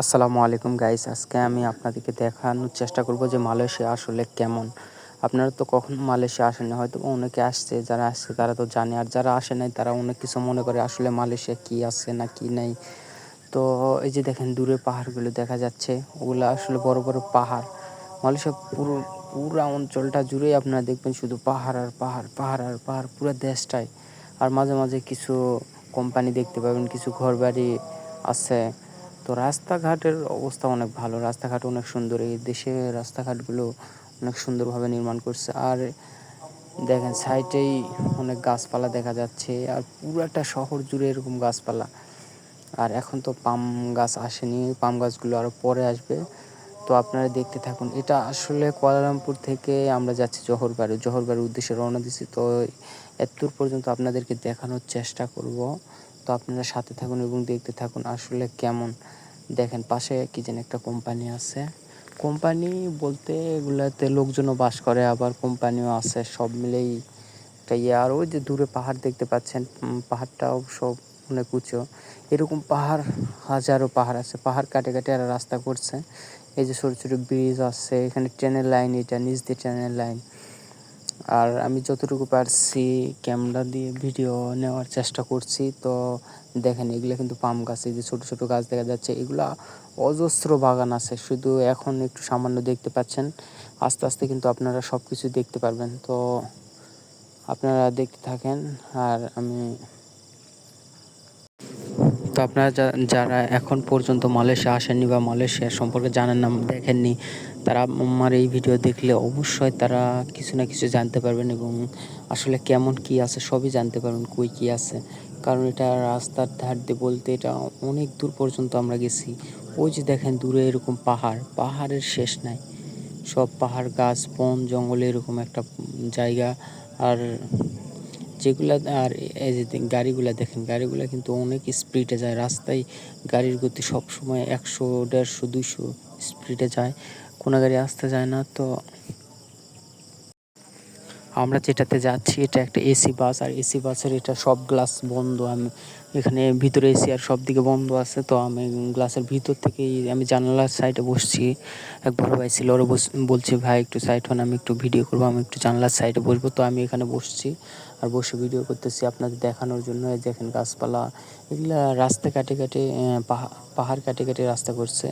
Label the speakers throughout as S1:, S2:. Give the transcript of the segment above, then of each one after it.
S1: আসসালামু আলাইকুম গাইস, আজকে আমি আপনাদেরকে দেখানোর চেষ্টা করব যে মালয়েশিয়া আসলে কেমন। আপনারা তো কখনো মালয়েশিয়া আসেন হয়তো অনেকে আসছে, যারা আসছে তারা তো জানে, আর যারা আসে নাই তারা অনেক কিছু মনে করে আসলে মালয়েশিয়া কি আছে না কি নাই। তো এই যে দেখেন দূরে পাহাড়গুলো দেখা যাচ্ছে, ওগুলো আসলে বড় বড় পাহাড়। মালয়েশিয়া পুরো পুরো অঞ্চলটা জুড়েই আপনারা দেখবেন শুধু পাহাড় আর পাহাড় পাহাড় আর পাহাড়, পুরো দেশটাই। আর মাঝে মাঝে কিছু কোম্পানি দেখতে পাবেন, কিছু ঘরবাড়ি আছে। তো রাস্তাঘাটের অবস্থা অনেক ভালো। রাস্তাঘাট অনেক সুন্দর। এই দেশে রাস্তাঘাটগুলো অনেক সুন্দরভাবে নির্মাণ করছে। আর দেখেন সাইডেই অনেক গাছপালা দেখা যাচ্ছে। আর পুরাটা শহর জুড়ে এরকম গাছপালা। আর এখন তো পাম গাছ আসেনি। পাম গাছগুলো আরও পরে আসবে। তো আপনারা দেখতে থাকুন। এটা আসলে কুয়ালালামপুর থেকে আমরা যাচ্ছি জহরবাড়ি জহরবাড়ির উদ্দেশ্যে রওনা দিচ্ছি তো এতদূর পর্যন্ত আপনাদেরকে দেখানোর চেষ্টা করব। তো আপনারা সাথে থাকুন এবং দেখতে থাকুন আসলে কেমন। দেখেন পাশে কি যেন একটা কোম্পানি আছে। কোম্পানি বলতে এগুলাতে লোকজনও বাস করে, আবার কোম্পানিও আছে, সব মিলেই একটা ইয়ে। আর ওই যে দূরে পাহাড় দেখতে পাচ্ছেন পাহাড়টাও সব অনেক উঁচু। এরকম পাহাড়, হাজারো পাহাড় আছে। পাহাড় কাটে কাটে আর রাস্তা করছে। এই যে ছোটো ছোটো ব্রিজ আছে, এখানে ট্রেনের লাইন, এটা নিচ দিয়ে ট্রেনের লাইন। আর আমি যতটুকু পারছি ক্যামেরা দিয়ে ভিডিও নেওয়ার চেষ্টা করছি। তো দেখেন, এগুলো কিন্তু পাম গাছ, এই যে ছোট ছোট গাছ দেখা যাচ্ছে, এগুলা অজস্র বাগান আছে। শুধু এখন একটু সামান্য দেখতে পাচ্ছেন, আস্তে আস্তে কিন্তু আপনারা সব কিছু দেখতে পারবেন। তো আপনারা দেখতে থাকেন, আর আমি তো আপনারা যারা এখন পর্যন্ত মালয়েশিয়া আসেননি বা মালয়েশিয়া সম্পর্কে জানেন না, দেখেননি, তারা আমার এই ভিডিও দেখলে অবশ্যই তারা কিছু না কিছু জানতে পারবেন এবং আসলে কেমন কি আছে সবই জানতে পারবেন, কই কি আছে। কারণ এটা রাস্তার ধার দিয়ে বলতে এটা অনেক দূর পর্যন্ত আমরা গেছি। ওই যে দেখেন দূরে এরকম পাহাড়, পাহাড়ের শেষ নাই। সব পাহাড়, গাছ, বন, জঙ্গলে এরকম একটা জায়গা, আর যেগুলা আর এই যে গাড়িগুলো দেখেন, গাড়িগুলো কিন্তু অনেক স্পিডে যায়। রাস্তায় গাড়ির গতি সবসময় একশো, দেড়শো, দুইশো স্পিডে যায়। কোনো গাড়ি আসতে যায় না, তো আমরা যেটাতে যাচ্ছি, এটা একটা এসি বাস, আর এসি বাসের এটা সব গ্লাস বন্ধ। আমি এখানে ভিতরে এসি আর সব দিকে বন্ধ আছে, তো আমি গ্লাসের ভিতর থেকেই আমি জানালার সাইডে বসছি। এক বড় ভাই ছিল ওরা বলছে, ভাই, একটু সাইড হন, আমি একটু ভিডিও করব, আমি একটু জানলার সাইডে বসবো। তো আমি এখানে বসছি, আর বসে ভিডিও করতেছি আপনাদের দেখানোর জন্য। দেখেন গাছপালা, এগুলা রাস্তা কাটে কাটে পাহাড় কাটে কাটে রাস্তা করছে।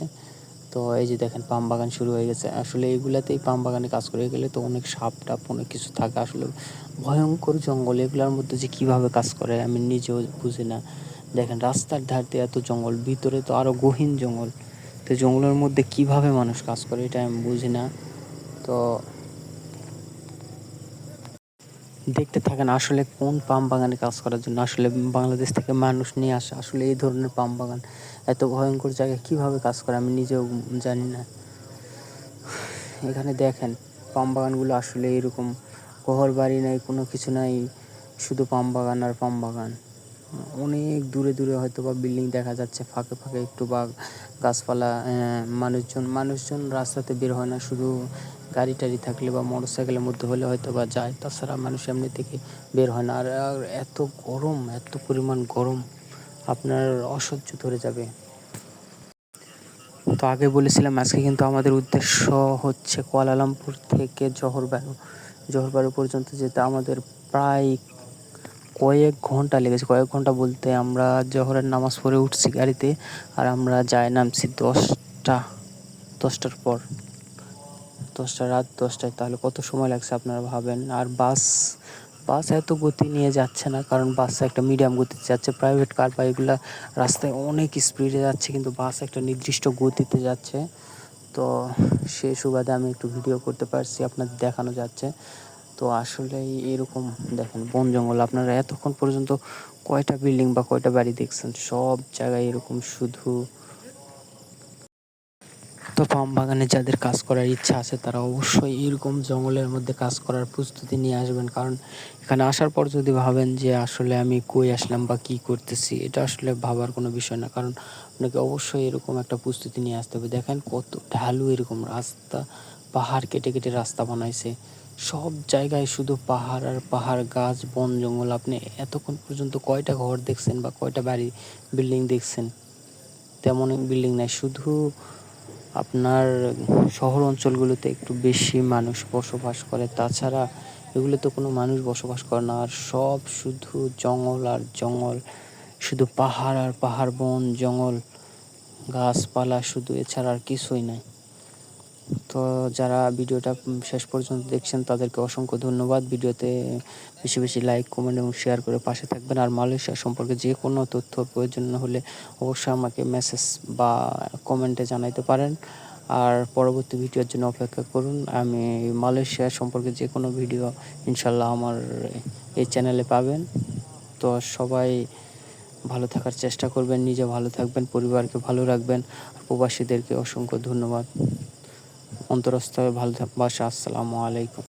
S1: তো এই যে দেখেন, পাম বাগান শুরু হয়ে গেছে। আসলে এইগুলাতেই পাম বাগানে কাজ করে গেলে তো অনেক সাপ টাপ, অনেক কিছু থাকে আসলে ভয়ঙ্কর জঙ্গল। এগুলোর মধ্যে যে কীভাবে কাজ করে, আমি নিজেও বুঝি না। দেখেন, রাস্তার ধার দিয়ে এত জঙ্গল, ভিতরে তো আরও গহীন জঙ্গল। তো জঙ্গলের মধ্যে কীভাবে মানুষ কাজ করে, এটা আমি বুঝি না। তো দেখতে থাকেন, আসলে কোন পাম বাগানে কাজ করার জন্য আসলে বাংলাদেশ থেকে মানুষ নিয়ে আসে, আসলে এই ধরনের পাম বাগান। এত ভয়ঙ্কর জায়গায় কীভাবে কাজ করে আমি নিজেও জানি না। এখানে দেখেন, পাম বাগানগুলো আসলে এরকম, ঘর বাড়ি নাই, কোনো কিছু নাই, শুধু পাম বাগান আর পাম বাগান। অনেক দূরে দূরে হয়তো বা বিল্ডিং দেখা যাচ্ছে, ফাঁকে ফাঁকে একটু বা গাছপালা মানুষজন মানুষজন রাস্তাতে বের হয় না, শুধু গাড়ি টাড়ি থাকলে বা মোটর সাইকেলের মধ্যে হলে হয়তো বা যায়, তাছাড়া মানুষ এমনি থেকে বের হয় না। আর এত গরম, এত পরিমাণ গরম। আপনার অসহ্য ধরে যাবে। তো আগে বলেছিলাম, আজকে কিন্তু আমাদের উদ্দেশ্য হচ্ছে কুয়ালালামপুর থেকে জহরবারু জহরবারু পর্যন্ত যেতে। আমাদের প্রায় কয়েক ঘণ্টা লেগেছে। কয়েক ঘণ্টা বলতে আমরা জহরের নামাজ পড়ে উঠছি গাড়িতে আর আমরা যাই নামছি দশটা, দশটার পর। দশটা রাত দশটায়। তাহলে কত সময় লাগছে আপনারা ভাবেন? আর বাস বাস এত গতি নিয়ে যাচ্ছে না, কারণ বাস একটা মিডিয়াম গতিতে যাচ্ছে প্রাইভেট কার বা এগুলো রাস্তায় অনেক স্পিডে যাচ্ছে, কিন্তু বাস একটা নির্দিষ্ট গতিতে যাচ্ছে। তো সেই সুবাদে আমি একটু ভিডিও করতে পারছি, আপনাদের দেখানো যাচ্ছে। তো আসলে এরকম দেখেন, বন জঙ্গল, আপনারা এতক্ষণ পর্যন্ত কয়টা বিল্ডিং বা কয়টা বাড়ি দেখছেন, সব জায়গায় এরকম শুধু তো পাম বাগানে যাদের কাজ করার ইচ্ছা আছে, তারা অবশ্যই এরকম জঙ্গলের মধ্যে কাজ করার প্রস্তুতি নিয়ে আসবেন। কারণ এখানে আসার পর যদি ভাবেন যে আসলে আমি কই আসলাম বা কি করতেছি, এটা আসলে ভাবার কোনো বিষয় না। কারণ আপনাকে অবশ্যই এরকম একটা প্রস্তুতি নিয়ে আসতে হবে। দেখেন কত ঢালু এরকম রাস্তা, পাহাড় কেটে কেটে রাস্তা বানাইছে। সব জায়গায় শুধু পাহাড় আর পাহাড়, গাছ, বন, জঙ্গল। আপনি এতক্ষণ পর্যন্ত কয়টা ঘর দেখছেন বা কয়টা বাড়ি, বিল্ডিং দেখছেন? তেমন বিল্ডিং নাই। শুধু আপনার শহর অঞ্চলগুলোতে একটু বেশি মানুষ বসবাস করে। তাছাড়া এগুলোতে কোনো মানুষ বসবাস করে না। আর সব শুধু জঙ্গল আর জঙ্গল। শুধু পাহাড় আর পাহাড় বন, জঙ্গল, গাছপালা শুধু এছাড়া আর কিছুই নাই। তো যারা ভিডিওটা শেষ পর্যন্ত দেখছেন, তাদেরকে অসংখ্য ধন্যবাদ। ভিডিওতে বেশি বেশি লাইক কমেন্ট এবং শেয়ার করে পাশে থাকবেন। আর মালয়েশিয়া সম্পর্কে যে কোনো তথ্য প্রয়োজন হলে অবশ্যই আমাকে মেসেজ বা কমেন্টে জানাইতে পারেন। আর পরবর্তী ভিডিওর জন্য অপেক্ষা করুন। আমি মালয়েশিয়া সম্পর্কে যে কোনো ভিডিও ইনশাল্লাহ আমার এই চ্যানেলে পাবেন। তো সবাই ভালো থাকার চেষ্টা করবেন, নিজে ভালো থাকবেন, পরিবারকে ভালো রাখবেন। প্রবাসীদেরকে অসংখ্য ধন্যবাদ। অন্তরস্থ ভালো থাকবাসা আসসালামু আলাইকুম।